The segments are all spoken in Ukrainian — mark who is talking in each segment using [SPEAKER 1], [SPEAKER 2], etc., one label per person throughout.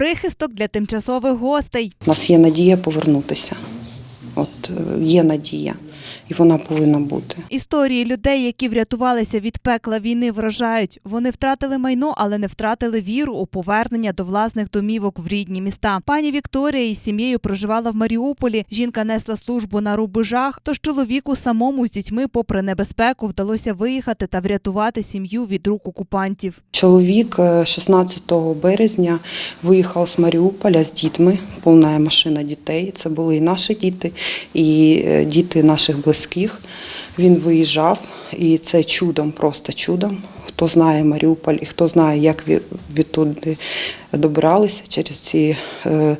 [SPEAKER 1] прихисток для тимчасових гостей.
[SPEAKER 2] У нас є надія повернутися. От е, є надія, і вона повинна бути.
[SPEAKER 1] Історії людей, які врятувалися від пекла війни, вражають. Вони втратили майно, але не втратили віру у повернення до власних домівок в рідні міста. Пані Вікторія із сім'єю проживала в Маріуполі. Жінка несла службу на рубежах. Тож чоловіку самому з дітьми, попри небезпеку, вдалося виїхати та врятувати сім'ю від рук окупантів.
[SPEAKER 2] Чоловік е, 16 березня виїхав з Маріуполя з дітьми, повна машина дітей. Це були і наші діти, і е, діти наших близьких. Він виїжджав, і це чудом, просто чудом. Хто знає Маріуполь, і хто знає, як ві- відтуди добиралися через ці е,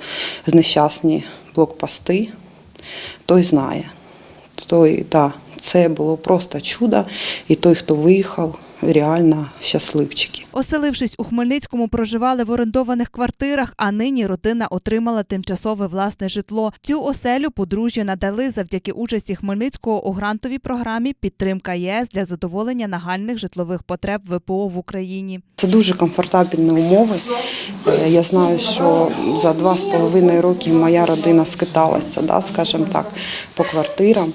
[SPEAKER 2] нещасні блокпости, той знає. Той, да, це було просто чудо, і той, хто виїхав, реально щасливчики.
[SPEAKER 1] Оселившись у Хмельницькому, проживали в орендованих квартирах, а нині родина отримала тимчасове власне житло. Цю оселю подружжя надали завдяки участі Хмельницького у грантовій програмі Підтримка ЄС для задоволення нагальних житлових потреб ВПО в Україні.
[SPEAKER 2] Це дуже комфортабельні умови. Е, Я знаю, що за два з половиною роки моя родина скиталася, да, скажімо так, по квартирам.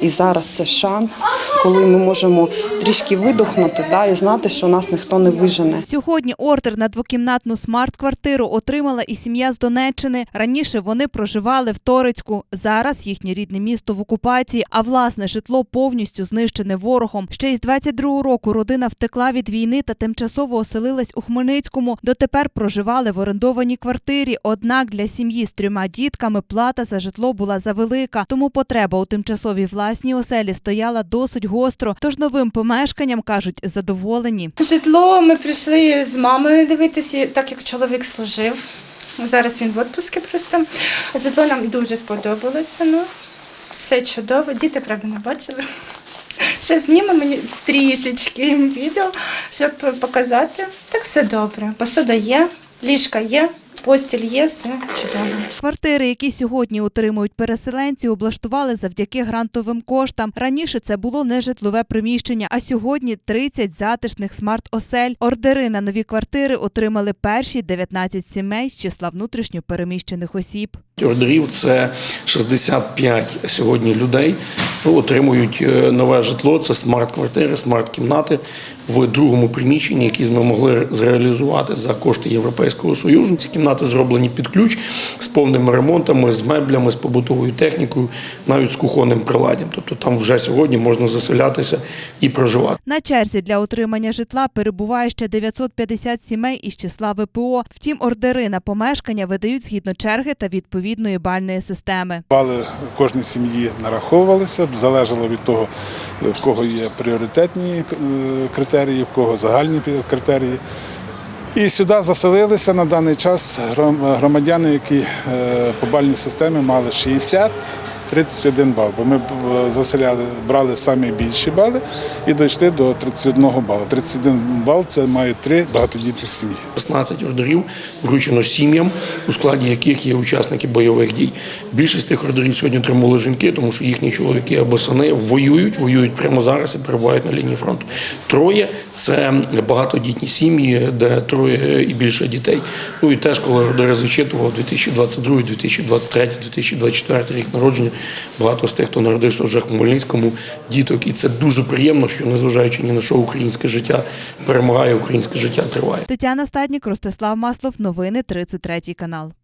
[SPEAKER 2] І зараз це шанс, коли ми можемо трішки видохнути да, і знати, що нас ніхто не вижене.
[SPEAKER 1] Сьогодні ордер на двокімнатну смарт-квартиру отримала і сім'я з Донеччини. Раніше вони проживали в Торецьку. Зараз їхнє рідне місто в окупації, а власне житло повністю знищене ворогом. Ще із 22-го року родина втекла від війни та тимчасово оселилась у Хмельницькому. Дотепер проживали в орендованій квартирі. Однак для сім'ї з трьома дітками плата за житло була завелика, тому потреба у тимчасовій власній оселі стояла досить гостро. Тож новим помешканням кажуть задоволені.
[SPEAKER 3] Житло ми прийшли з мамою дивитися, так як чоловік служив. Зараз він в відпустці просто. Житло нам дуже сподобалося. Ну, все чудово. Діти, правда, не бачили. Ще знімемо трішечки відео, щоб показати. Так все добре. Посуда є, ліжка є, постіль є, все чудово.
[SPEAKER 1] Квартири, які сьогодні отримують переселенці, облаштували завдяки грантовим коштам. Раніше це було нежитлове приміщення, а сьогодні 30 затишних смарт-осель. Ордери на нові квартири отримали перші 19 сімей з числа внутрішньо переміщених осіб.
[SPEAKER 4] Ордерів це 65 сьогодні людей ну, отримують е, нове житло. Це смарт-квартири, смарт-кімнати в другому приміщенні, які ми могли зреалізувати за кошти Європейського союзу. Ці кімнати зроблені під ключ з повними ремонтами, з меблями, з побутовою технікою, навіть з кухонним приладдям. Тобто там вже сьогодні можна заселятися і проживати.
[SPEAKER 1] На черзі для отримання житла перебуває ще 950 сімей із числа ВПО. Втім, ордери на помешкання видають згідно черги та відповідної бальної системи.
[SPEAKER 5] Бали кожній сім'ї нараховувалися, залежало від того, в кого є пріоритетні е, критерії, в кого загальні критерії. І сюди заселилися на даний час громадяни, які е, по бальній системі мали 60 31 бал, бо ми е, заселяли, брали самі більші бали і дійшли до 31 балу. 31 бал це має три багатодітних сім'ї.
[SPEAKER 4] 16 ордерів вручено сім'ям, у складі яких є учасники бойових дій. Більшість тих ордерів сьогодні отримали жінки, тому що їхні чоловіки або сини воюють, воюють прямо зараз і перебувають на лінії фронту. Троє це багатодітні сім'ї, де троє і більше дітей. Ну і теж, коли ордери зачитував 2022, 2023, 2024 рік народження, багато з тих, хто народився вже в Хмельницькому, діток. І це дуже приємно, що незважаючи ні на що українське життя перемагає, українське життя триває.
[SPEAKER 1] Тетяна Стаднік, Ростислав Маслов. Новини 33 канал.